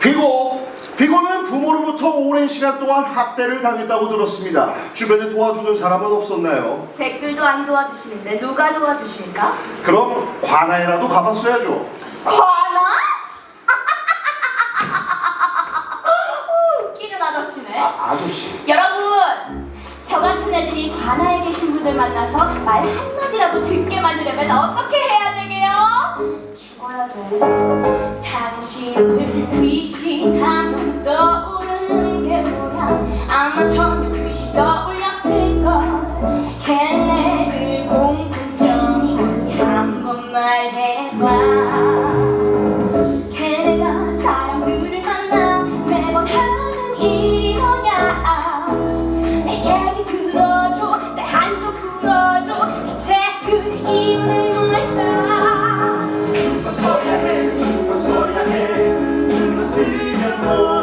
비고 비고는 부모로부터 오랜 시간 동안 학대를 당했다고 들었습니다. 주변에 도와주는 사람은 없었나요? 댁들도 안 도와주시는데 누가 도와주십니까? 그럼 관아에라도 가봤어야죠. 관아? 웃기는 아저씨네. 아, 아저씨. 여러분, 저 같은 애들이 관아에 계신 분들 만나서 말 한마디라도 듣게 만들려면 어떻게 해야 되게요? 죽어야 돼. 죽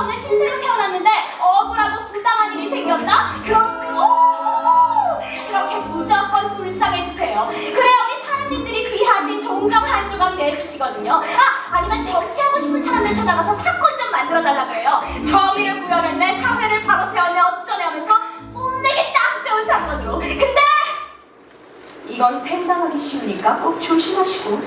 없는 신세로 태어났는데 억울하고 부당한 일이 생겼다? 그럼 오, 이렇게 무조건 불쌍해주세요. 그래야 우리 사람님들이 귀하신 동정 한 조각 내주시거든요. 아 아니면 정치하고 싶은 사람들 찾아가서 사건 좀 만들어달라 그래요. 정의를 구현했네. 사회를 바로 세웠네. 어쩌네 하면서 뽐내기 딱 좋은 사건으로. 근데 이건 팽당하기 쉬우니까 꼭 조심하시고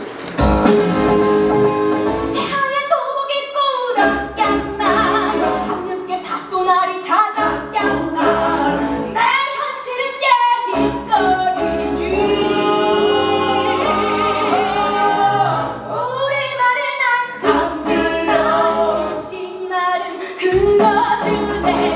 Amen.